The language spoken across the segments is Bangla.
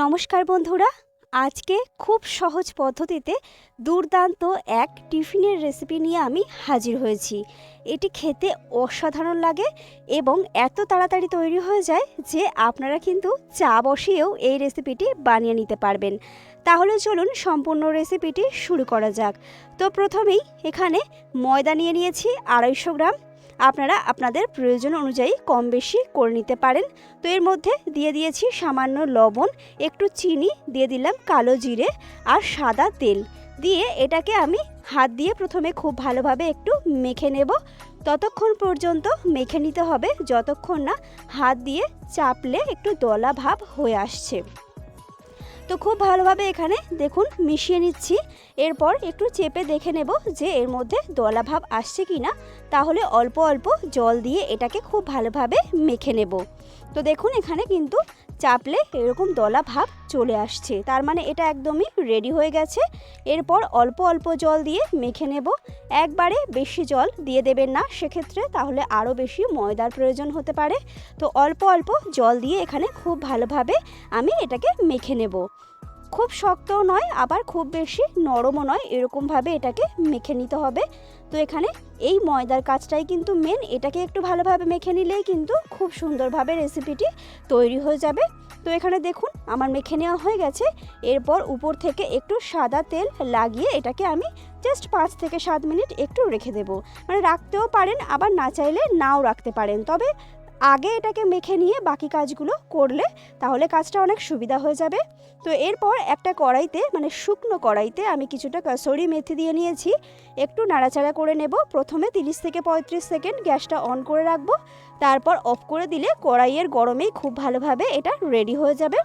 নমস্কার বন্ধুরা, আজকে খুব সহজ পদ্ধতিতে দুর্দান্ত এক টিফিনের রেসিপি নিয়ে আমি হাজির হয়েছি। এটি খেতে অসাধারণ লাগে এবং এত তাড়াতাড়ি তৈরি হয়ে যায় যে আপনারা কিন্তু চা বসিয়েও এই রেসিপিটি বানিয়ে নিতে পারবেন। তাহলে চলুন সম্পূর্ণ রেসিপিটি শুরু করা যাক। তো প্রথমেই এখানে ময়দা নিয়ে নিয়েছি আড়াইশো গ্রাম আপনারা আপনাদের প্রয়োজন অনুযায়ী কম বেশি করে নিতে পারেন। তো এর মধ্যে দিয়ে দিয়েছি সামান্য লবণ, একটু চিনি, দিয়ে দিলাম কালো জিরে আর সাদা তেল। দিয়ে এটাকে আমি হাত দিয়ে প্রথমে খুব ভালোভাবে একটু মেখে নেব। ততক্ষণ পর্যন্ত মেখে নিতে হবে, যতক্ষণ না হাত দিয়ে চাপলে একটু দলা ভাব হয়ে আসছে। তো খুব ভালোভাবে এখানে দেখুন মিশিয়ে নিচ্ছি। এরপর একটু চেপে দেখে নেব যে এর মধ্যে দলা ভাব আসছে কি না তাহলে অল্প অল্প জল দিয়ে এটাকে খুব ভালোভাবে মেখে নেব। তো দেখুন এখানে কিন্তু চাপলে এরকম দলা ভাব চলে আসছে। তার মানে এটা একদমই রেডি হয়ে গেছে। এরপর অল্প অল্প জল দিয়ে মেখে নেব। একবারে বেশি জল দিয়ে দেবেন না, সেক্ষেত্রে তাহলে আরও বেশি ময়দার প্রয়োজন হতে পারে। তো অল্প অল্প জল দিয়ে এখানে খুব ভালোভাবে আমি এটাকে মেখে নেব। খুব শক্তও নয়, আবার খুব বেশি নরমও নয়। এরকমভাবে এটাকে মেখে নিতে হবে। তো এখানে এই ময়দার কাজটাই কিন্তু মেন এটাকে একটু ভালোভাবে মেখে নিলেই কিন্তু খুব সুন্দরভাবে রেসিপিটি তৈরি হয়ে যাবে। তো এখানে দেখুন, আমার মেখে নেওয়া হয়ে গেছে। এরপর উপর থেকে একটু সাদা তেল লাগিয়ে এটাকে আমি জাস্ট পাঁচ থেকে সাত মিনিট একটু রেখে দেবো। মানে রাখতেও পারেন, আবার না চাইলে নাও রাখতে পারেন। তবে আগে এটাকে মেখে নিয়ে বাকি কাজগুলো করলে তাহলে কাজটা অনেক সুবিধা হয়ে যাবে। তো এরপর একটা কড়াইতে মানে শুকনো কড়াইতে আমি কিছুটা কাসরি মেথি দিয়ে নিয়েছি। একটু নাড়াচাড়া করে নেব। প্রথমে 30 থেকে পঁয়ত্রিশ সেকেন্ড গ্যাসটা অন করে রাখব। তারপর অফ করে দিলে কড়াইয়ের গরমেই খুব ভালোভাবে এটা রেডি হয়ে যাবে।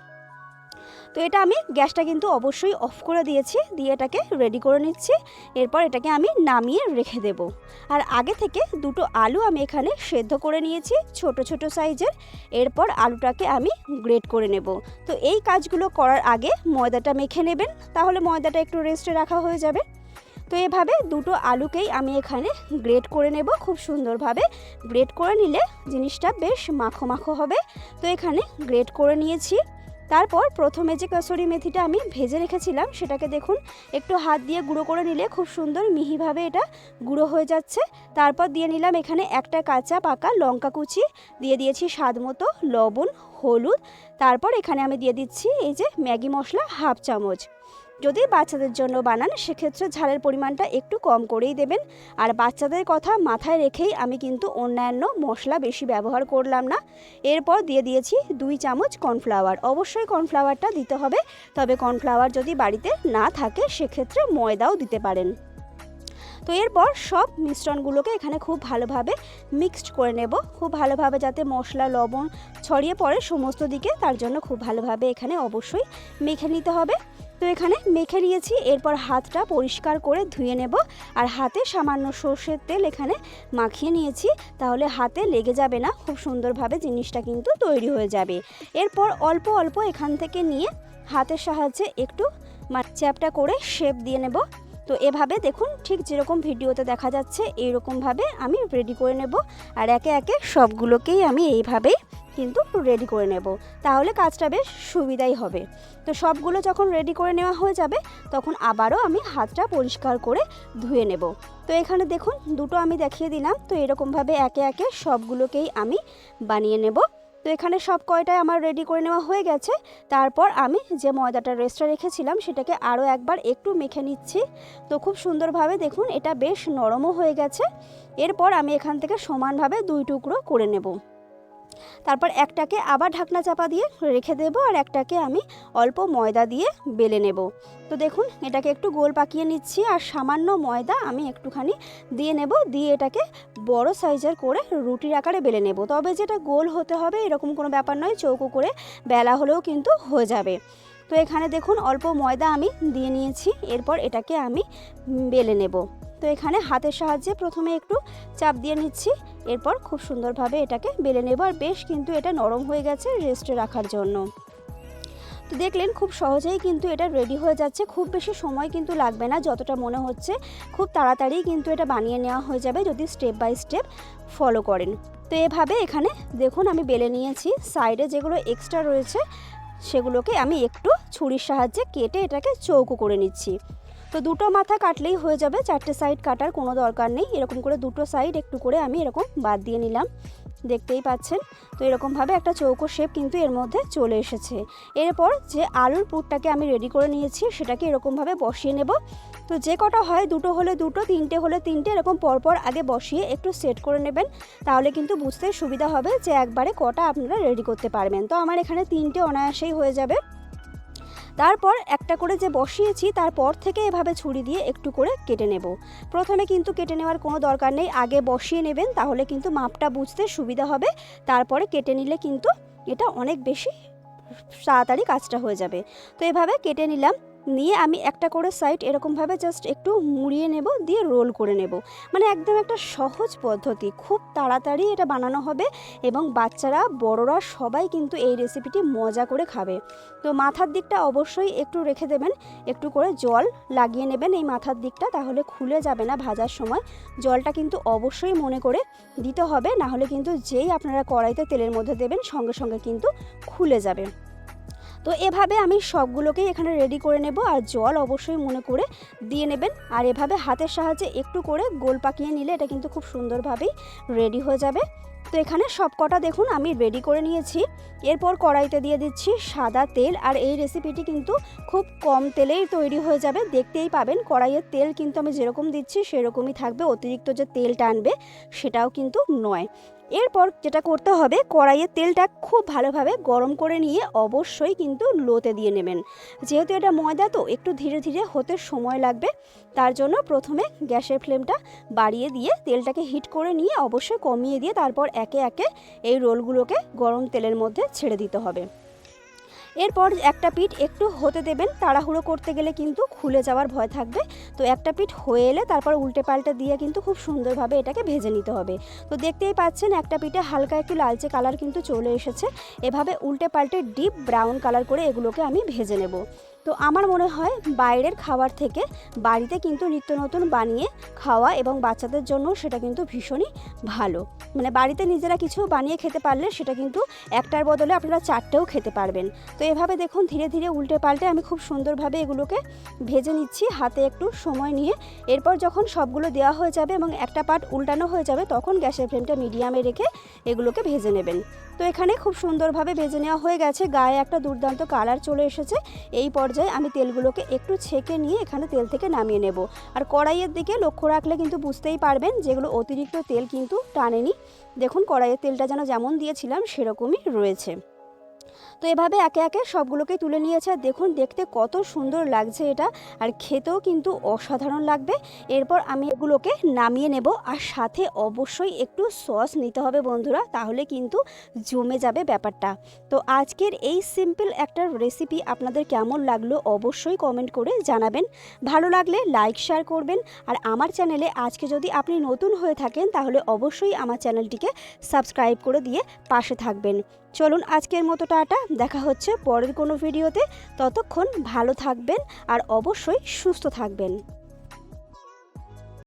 তো এটা আমি গ্যাসটা কিন্তু অবশ্যই অফ করে দিয়েছি, দিয়ে এটাকে রেডি করে নিচ্ছি। এরপর এটাকে আমি নামিয়ে রেখে দেব। আর আগে থেকে দুটো আলু আমি এখানে সেদ্ধ করে নিয়েছি, ছোট ছোট সাইজের। এরপর আলুটাকে আমি গ্রেট করে নেব। তো এই কাজগুলো করার আগে ময়দাটা মেখে নেবেন, তাহলে ময়দাটা একটু রেস্টে রাখা হয়ে যাবে। তো এভাবে দুটো আলুকেই আমি এখানে গ্রেট করে নেব, খুব সুন্দরভাবে। গ্রেট করে নিলে জিনিসটা বেশ মাখো মাখো হবে। তো এখানে গ্রেট করে নিয়েছি। তারপর প্রথমে যে কসুরি মেথিটা আমি ভেজে রেখেছিলাম, সেটাকে দেখুন, একটু হাত দিয়ে গুঁড়ো করে নিলে খুব সুন্দর মিহিভাবে এটা গুঁড়ো হয়ে যাচ্ছে। তারপর দিয়ে নিলাম এখানে একটা কাঁচা পাকা লঙ্কা কুচি, দিয়ে দিয়েছি স্বাদ মতো লবণ, হলুদ। তারপর এখানে আমি দিয়ে দিচ্ছি এই যে ম্যাগি মশলা হাফ চামচ। যদি বাচ্চাদের জন্য বানান, সেক্ষেত্রে ঝালের পরিমাণটা একটু কম করেই দেবেন। আর বাচ্চাদের কথা মাথায় রেখেই আমি কিন্তু অন্যান্য মশলা বেশি ব্যবহার করলাম না। এরপর দিয়ে দিয়েছি দুই চামচ কর্নফ্লাওয়ার। অবশ্যই কর্নফ্লাওয়ারটা দিতে হবে। তবে কর্নফ্লাওয়ার যদি বাড়িতে না থাকে, সেক্ষেত্রে ময়দাও দিতে পারেন। তো এরপর সব মিশ্রণগুলোকে এখানে খুব ভালোভাবে মিক্সড করে নেব। খুব ভালোভাবে যাতে মশলা, লবণ ছড়িয়ে পড়ে সমস্ত দিকে, তার জন্য খুব ভালোভাবে এখানে অবশ্যই মেখে নিতে হবে। তো এখানে মেখে নিয়েছি, এরপর হাতটা পরিষ্কার করে ধুয়ে নেব, আর হাতে সামান্য সর্ষের তেল এখানে মাখিয়ে নিয়েছি, তাহলে হাতে লেগে যাবে না, খুব সুন্দরভাবে জিনিসটা কিন্তু তৈরি হয়ে যাবে। এরপর অল্প অল্প এখান থেকে নিয়ে হাতের সাহায্যে একটু চ্যাপটা করে শেপ দিয়ে নেব। তো এভাবে দেখুন, ঠিক যেরকম ভিডিওতে দেখা যাচ্ছে, এইরকমভাবে আমি রেডি করে নেব, আর একে একে সবগুলোকেই আমি এইভাবেই কিন্তু রেডি করে নেব। তাহলে কাজটা বেশ সুবিধাই হবে। তো সবগুলো যখন রেডি করে নেওয়া হয়ে যাবে, তখন আবারও আমি হাতটা পরিষ্কার করে ধুয়ে নেব। তো এখানে দেখুন, দুটো আমি দেখিয়ে দিলাম। তো এরকমভাবে একে একে সবগুলোকেই আমি বানিয়ে নেব। তো এখানে সব কয়টাই আমার রেডি করে নেওয়া হয়ে গেছে। তারপর আমি যে ময়দাটা রেস্টে রেখেছিলাম, সেটাকে আরও একবার একটু মেখে নিচ্ছি। তো খুব সুন্দরভাবে দেখুন, এটা বেশ নরমও হয়ে গেছে। এরপর আমি এখান থেকে সমানভাবে দুই টুকরো করে নেব। তারপর একটাকে আবার ঢাকনা চাপা দিয়ে রেখে দেব আর একটাকে আমি অল্প ময়দা দিয়ে বেলে নেব। তো দেখুন, এটাকে একটু গোল পাকিয়ে নিচ্ছি আর সামান্য ময়দা আমি একটুখানি দিয়ে নেব, দিয়ে এটাকে বড় সাইজের করে রুটির আকারে বেলে নেব। তবে যেটা গোল হতে হবে, এরকম কোনো ব্যাপার নয়, চৌকো করে বেলা হলেও কিন্তু হয়ে যাবে। তো এখানে দেখুন, অল্প ময়দা আমি দিয়ে নিয়েছি, এরপর এটাকে আমি বেলে নেব। তো এখানে হাতের সাহায্যে প্রথমে একটু চাপ দিয়ে নিচ্ছি। এরপর খুব সুন্দরভাবে এটাকে বেলে নেব আর বেশ কিন্তু এটা নরম হয়ে গেছে রেস্টে রাখার জন্য। তো দেখলেন খুব সহজেই কিন্তু এটা রেডি হয়ে যাচ্ছে। খুব বেশি সময় কিন্তু লাগবে না, যতটা মনে হচ্ছে। খুব তাড়াতাড়ি কিন্তু এটা বানিয়ে নেওয়া হয়ে যাবে যদি স্টেপ বাই স্টেপ ফলো করেন। তো এভাবে এখানে দেখুন আমি বেলে নিয়েছি। সাইডে যেগুলো এক্সট্রা রয়েছে, সেগুলোকে আমি একটু ছুরির সাহায্যে কেটে এটাকে চৌকো করে নিচ্ছি। তো দুটো মাথা কাটলেই হয়ে যাবে, চারটে সাইড কাটার কোনো দরকার নেই। এরকম করে দুটো সাইড একটু করে আমি এরকম বাদ দিয়ে নিলাম। দেখতেই পাচ্ছেন? তো এরকমভাবে একটা চৌকো শেপ কিন্তু এর মধ্যে চলে এসেছে। এরপর যে আলুর পুরটাকে আমি রেডি করে নিয়েছি, সেটাকে এরকমভাবে বসিয়ে নেব। তো যে কটা হয়, দুটো হলে দুটো, তিনটে হলে তিনটে, এরকম পরপর আগে বসিয়ে একটু সেট করে নেবেন। তাহলে কিন্তু বুঝতে সুবিধা হবে যে একবারে কটা আপনারা রেডি করতে পারবেন। তো আমার এখানে তিনটে অনায়াসেই হয়ে যাবে। তারপর একটা করে যে বসিয়েছি তারপর থেকে এভাবে ছুরি দিয়ে একটু করে কেটে নেব। প্রথমে কিন্তু কেটে নেওয়ার কোনো দরকার নেই, আগে বসিয়ে নেবেন, তাহলে কিন্তু মাপটা বুঝতে সুবিধা হবে। তারপরে কেটে নিলে কিন্তু এটা অনেক বেশি তাড়াতাড়ি কাজটা হয়ে যাবে। তো এভাবে কেটে নিলাম। নিয়ে আমি একটা করে সাইড এরকমভাবে জাস্ট একটু মুড়িয়ে নেব, দিয়ে রোল করে নেব। মানে একদম একটা সহজ পদ্ধতি, খুব তাড়াতাড়ি এটা বানানো হবে এবং বাচ্চারা, বড়রা সবাই কিন্তু এই রেসিপিটি মজা করে খাবে। তো মাথার দিকটা অবশ্যই একটু রেখে দেবেন, একটু করে জল লাগিয়ে নেবেন এই মাথার দিকটা, তাহলে খুলে যাবে না ভাজার সময়। জলটা কিন্তু অবশ্যই মনে করে দিতে হবে না হলে কিন্তু যেই আপনারা কড়াইতে তেলের মধ্যে দেবেন সঙ্গে সঙ্গে কিন্তু খুলে যাবে। তো এভাবে আমি সবগুলোকেই এখানে রেডি করে নেব আর জল অবশ্যই মনে করে দিয়ে নেবেন। আর এভাবে হাতের সাহায্যে একটু করে গোল পাকিয়ে নিলে এটা কিন্তু খুব সুন্দরভাবেই রেডি হয়ে যাবে। তো এখানে সব কটা দেখুন আমি রেডি করে নিয়েছি। এরপর কড়াইতে দিয়ে দিচ্ছি সাদা তেল আর এই রেসিপিটি কিন্তু খুব কম তেলেই তৈরি হয়ে যাবে। দেখতেই পাবেন কড়াইয়ের তেল কিন্তু আমি যেরকম দিচ্ছি সেরকমই থাকবে। অতিরিক্ত যে তেল টানবে সেটাও কিন্তু নয়। এরপর যেটা করতে হবে কড়াইয়ের তেলটা খুব ভালোভাবে গরম করে নিয়ে অবশ্যই কিন্তু লোতে দিয়ে নেবেন। যেহেতু এটা ময়দা, তো একটু ধীরে ধীরে হতে সময় লাগবে। তার জন্য প্রথমে গ্যাসের ফ্লেমটা বাড়িয়ে দিয়ে তেলটাকে হিট করে নিয়ে অবশ্যই কমিয়ে দিয়ে তারপর একে একে এই রোলগুলোকে গরম তেলের মধ্যে ছেড়ে দিতে হবে। এরপর একটা পিঠ একটু হতে দেবেন, তাড়াহুড়ো করতে গেলে কিন্তু খুলে যাওয়ার ভয় থাকবে। তো একটা পিঠ হয়ে এলে তারপর উল্টে পাল্টা দিয়ে কিন্তু খুব সুন্দরভাবে এটাকে ভেজে নিতে হবে। তো দেখতেই পাচ্ছেন একটা পিঠে হালকা একটু লালচে কালার কিন্তু চলে এসেছে। এভাবে উল্টে পাল্টে ডিপ ব্রাউন কালার করে এগুলোকে আমি ভেজে নেব। তো আমার মনে হয় বাইরের খাবার থেকে বাড়িতে কিন্তু নিত্য নতুন বানিয়ে খাওয়া এবং বাচ্চাদের জন্য সেটা কিন্তু ভীষণই ভালো। মানে বাড়িতে নিজেরা কিছু বানিয়ে খেতে পারলে সেটা কিন্তু একটার বদলে আপনারা চারটেও খেতে পারবেন। তো এভাবে দেখুন ধীরে ধীরে উল্টে পাল্টে আমি খুব সুন্দরভাবে এগুলোকে ভেজে নিচ্ছি, হাতে একটু সময় নিয়ে। এরপর যখন সবগুলো দেওয়া হয়ে যাবে এবং একটা পার্ট উল্টানো হয়ে যাবে, তখন গ্যাসের ফ্লেমটা মিডিয়ামে রেখে এগুলোকে ভেজে নেবেন। তো এখানে খুব সুন্দরভাবে ভেজে নেওয়া হয়ে গেছে, গায়ে একটা দুর্দান্ত কালার চলে এসেছে। এই পর্যায়ে আমি তেলগুলোকে একটু ছেঁকে নিয়ে এখানে তেল থেকে নামিয়ে নেব। আর কড়াইয়ের দিকে লক্ষ্য রাখলে কিন্তু বুঝতেই পারবেন যেগুলো অতিরিক্ত তেল কিন্তু টানেনি। দেখুন, কড়াইয়ের তেলটা যেন যেমন দিয়েছিলাম, সেরকমই রয়েছে। তো এভাবে একে একে সবগুলোকে তুলে নিয়েছে। আর দেখুন, দেখতে কত সুন্দর লাগছে এটা। আর খেতেও কিন্তু অসাধারণ লাগবে। এরপর আমি এগুলোকে নামিয়ে নেব। আর সাথে অবশ্যই একটু সস নিতে হবে বন্ধুরা, তাহলে কিন্তু জমে যাবে ব্যাপারটা। তো আজকের এই সিম্পল একটা রেসিপি আপনাদের কেমন লাগল অবশ্যই কমেন্ট করে জানাবেন। ভালো লাগলে লাইক শেয়ার করবেন। আর আমার চ্যানেলে আজকে যদি আপনি নতুন হয়ে থাকেন, তাহলে অবশ্যই আমার চ্যানেলটিকে সাবস্ক্রাইব করে দিয়ে পাশে থাকবেন। চলুন আজকের মতো টাটা, দেখা হচ্ছে পরের কোনো ভিডিওতে। ততক্ষণ ভালো থাকবেন আর অবশ্যই সুস্থ থাকবেন।